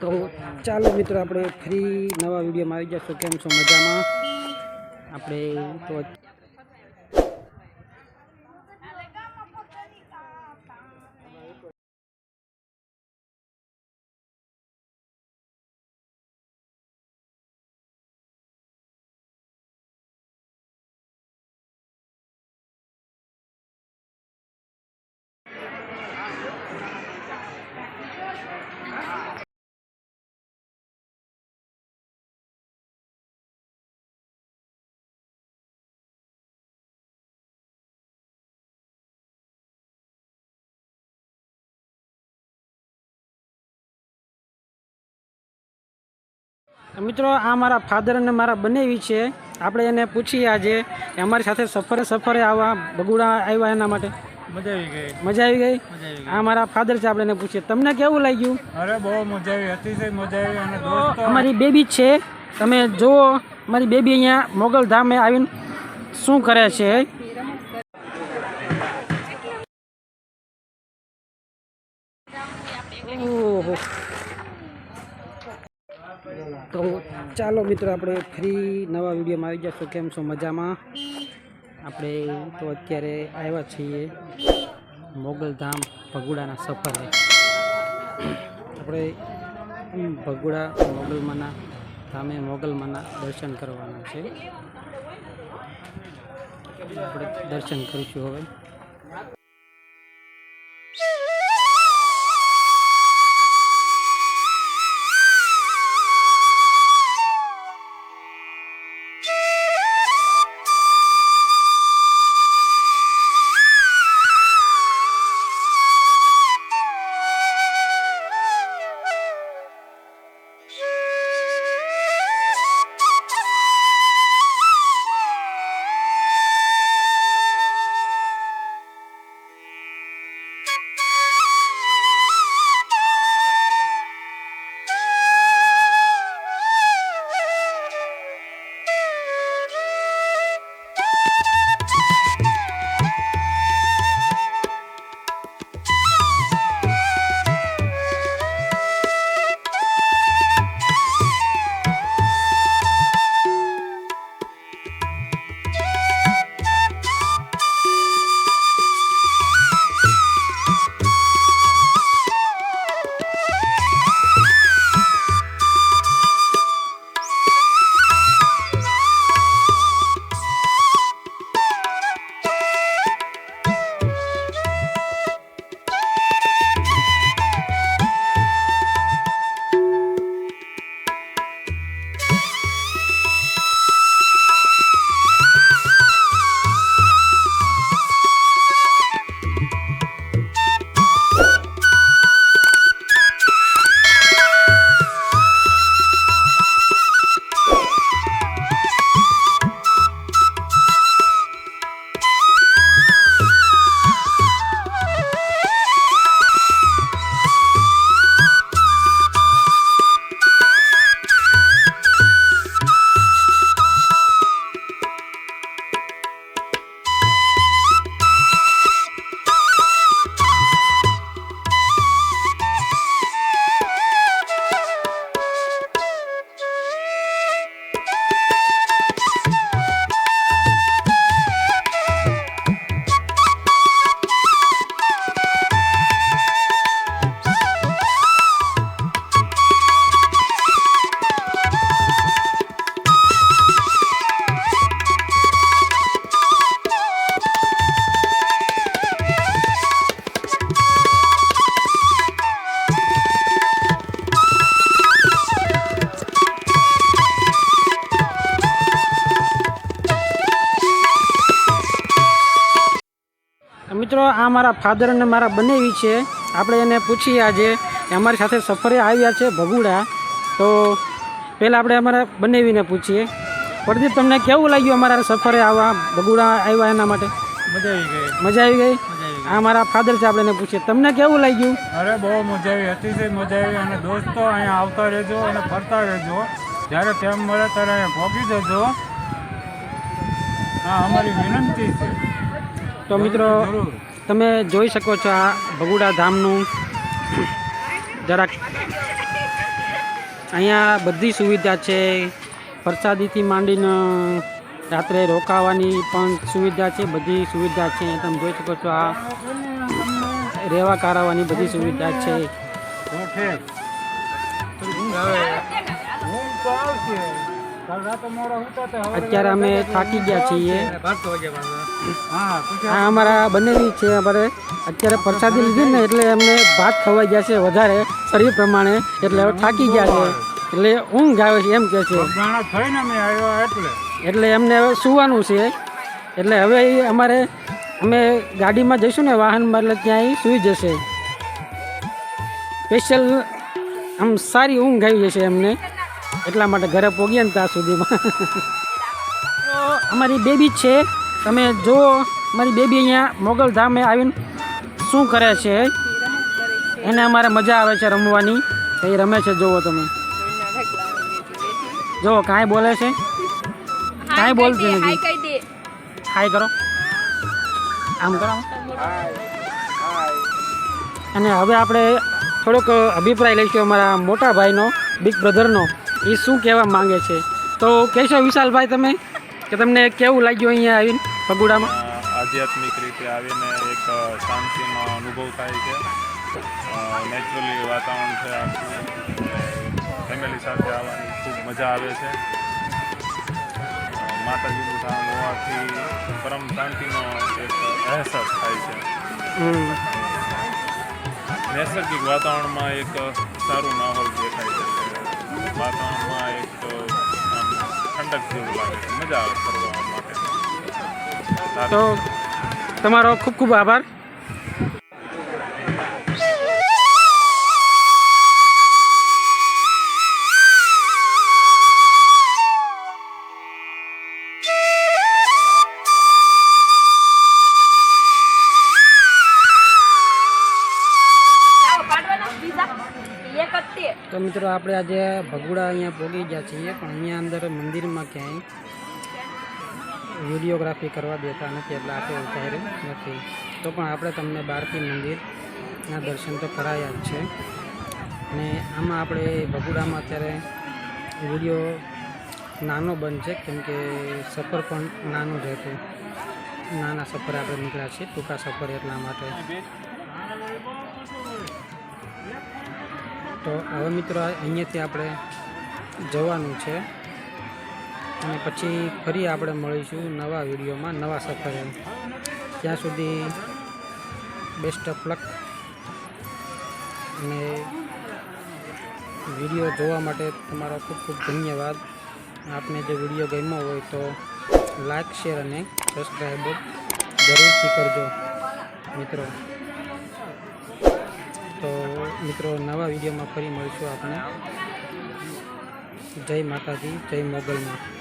તો ચાલો મિત્રો આપણે ફ્રી નવા વિડીયોમાં આવી જશું. કેમ છો? મજામાં? આપણે તો મિત્રો આ મારા ફાધર અને મારા બનેવી છે. આપણે એને પૂછીએ આજે અમારી સાથે સફરે સફરે આવવા બગુડા આવ્યા એના માટે. મજા આવી ગઈ. મજા આવી ગઈ? આ મારા ફાધર છે આપણે એને પૂછીએ. તમને કેવું લાગ્યું? અરે બહુ મજા આવી. અતિશય મજા આવી અને દોસ્તો અમારી બેબી છે. તમે જુઓ મારી બેબી અહીંયા મોગલ ધામે આવીને શું કરે છે ઓહો તો ચાલો મિત્રો, આપણે ફ્રી નવા વિડીયોમાં આવી જશું. કેમ છો? મજામાં? આપણે તો અત્યારે આવ્યા છીએ મોગલધામ ભગુડાના સફરે. આપણે ભગુડા મોગલમાના, ધામે મોગલમાના દર્શન કરવાના છે. આપણે દર્શન કરીશું હવે. આ મારા ફાધર અને મારા બનાવી છે. આપણે એને પૂછીએ આજે અમારી સાથે સફરે આવ્યા છે ભગુડા. તો પહેલાં આપણે અમારા બનાવીને પૂછીએ. પ્રદીપ તમને કેવું લાગ્યું અમારા સફરે આવવા ભગુડા આવ્યા એના માટે? મજા આવી ગઈ. મજા આવી ગઈ? આ મારા ફાધર છે આપણે એને પૂછીએ. તમને કેવું લાગ્યું? અરે બહુ મજા આવી અતિશય મજા આવી. અને દોસ્તો અહીંયા આવતા રહેજો અને ફરતા રહેજો. જ્યારે ટાઈમ મળે ત્યારે અહીંયા ભોગી જજો. હા અમારી વિનંતી છે. તો મિત્રો તમે જોઈ શકો છો આ ભગુડા ધામનું જરાક અહીંયા બધી સુવિધા છે. પ્રસાદીથી માંડીને રાત્રે રોકાવાની પણ સુવિધા છે, બધી સુવિધા છે. તમે જોઈ શકો છો આ રહેવા કારવાની બધી સુવિધા છે. અત્યારે અમે થાકી ગયા છીએ. આ અમારા બંનેની છે અમારે. અત્યારે પ્રસાદી લીધી ને એટલે અમને ભાત ખવાઈ ગયા છે વધારે શરીર પ્રમાણે. એટલે હવે થાકી ગયા છે. એટલે ઊંઘ આવે છે એમ કે છે. એટલે. એમને હવે સુવાનું છે. એટલે હવે અમારે અમે ગાડીમાં જઈશું ને વાહનમાં એટલે ત્યાં સૂઈ જશે. સ્પેશિયલ આમ સારી ઊંઘ આવી જશે એમને એટલા માટે ઘરે પહોંચીએ ને ત્યાં સુધીમાં. તો અમારી બેબી છે. તમે જુઓ અમારી બેબી અહીંયા મોગલધામે આવીને શું કરે છે? એને અમારે મજા આવે છે રમવાની. એ રમે છે જુઓ તમે. જુઓ કાંઈ બોલે છે? કાંઈ બોલતી નથી. હાય કરો. આમ કરો. અને હવે આપણે થોડોક અભિપ્રાય લઈશું અમારા મોટા ભાઈનો બિગ બ્રધરનો એ શું કહેવા માંગે છે? તો કહેશો વિશાલભાઈ તમે કે તમને કેવું લાગ્યું અહીંયા આવીને પગુડામાં આધ્યાત્મિક રીતે આવીને એક શાંતિનો અનુભવ થાય છે. નેચરલી વાતાવરણ છે આખું. ફેમિલી સાથે આવવાની ખૂબ મજા આવે છે. માતાજીનું ધામ હોવાથી પરમ શાંતિનો એક અહેસાસ થાય છે. નૈસર્ગિક વાતાવરણમાં એક સારું માહોલ દેખાય છે. વાતાવરણમાં એક ઠંડક જેવું લાગે છે. મજા આવે ફરવા માટે. તો તમારો ખૂબ ખૂબ આભાર. મિત્રો, આપણે આજે ભગુડા અહીંયા ભોગી ગયા છીએ, પણ અહીંયા અંદર મંદિરમાં ક્યાંય વિડીયોગ્રાફી કરવા દેતા નથી, એટલે આપણે ઉતાર્યું નથી. તો પણ આપણે તમને બહારથી મંદિરના દર્શન તો કરાયા જ છે. અને આમાં આપણે ભગુડામાં અત્યારે વીડિયો નાનો બંધ કેમ કે સફર પણ નાનું જ હતું. નાના સફર આપણે નીકળ્યા છીએ, ટૂંકા સફર એટલા માટે. તો હવે મિત્રો અહીંયાથી આપણે જવાનું છે. અને પછી ફરી આપણે મળીશું નવા વિડીયોમાં, નવા સફરે. ત્યાં સુધી બેસ્ટ ઓફ લક અને વીડિયો જોવા માટે તમારો ખૂબ ખૂબ ધન્યવાદ. આપને જો વીડિયો ગમ્યો હોય તો લાઇક શેર અને સબસ્ક્રાઈબ જરૂરથી કરજો. મિત્રો. તો મિત્રો નવા વિડીયોમાં ફરી મળીશું આપણે. જય માતાજી જય મોગલમાં.